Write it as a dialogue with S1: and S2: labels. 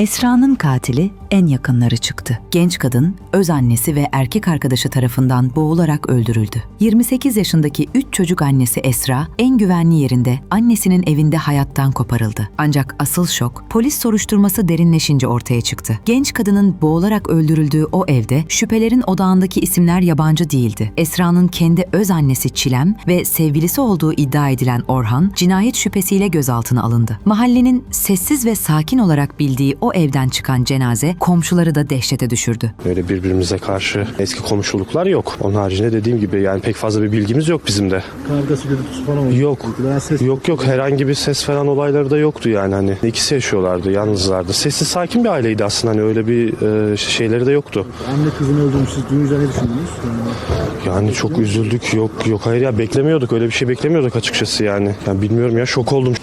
S1: Esra'nın katili en yakınları çıktı. Genç kadın, öz annesi ve erkek arkadaşı tarafından boğularak öldürüldü. 28 yaşındaki 3 çocuk annesi Esra, en güvenli yerinde annesinin evinde hayattan koparıldı. Ancak asıl şok, polis soruşturması derinleşince ortaya çıktı. Genç kadının boğularak öldürüldüğü o evde şüphelerin odağındaki isimler yabancı değildi. Esra'nın kendi öz annesi Çilem ve sevgilisi olduğu iddia edilen Orhan, cinayet şüphesiyle gözaltına alındı. Mahallenin sessiz ve sakin olarak bildiği o evden çıkan cenaze komşuları da dehşete düşürdü.
S2: Öyle birbirimize karşı eski komşuluklar yok. Onun haricinde dediğim gibi yani pek fazla bir bilgimiz yok bizim de.
S3: Kavgası gürültüsü falan oldu.
S2: Yok.
S3: Ses
S2: Yok yok herhangi bir ses falan olayları da yoktu yani hani ikisi yaşıyorlardı yalnızlardı. Sessiz sakin bir aileydi aslında hani öyle bir e, şeyleri de yoktu.
S3: Anne kızını öldürmüş. Siz duyunca ne düşündünüz?
S2: Yani çok üzüldük yok yok hayır ya beklemiyorduk öyle bir şey beklemiyorduk açıkçası yani. yani bilmiyorum ya şok oldum.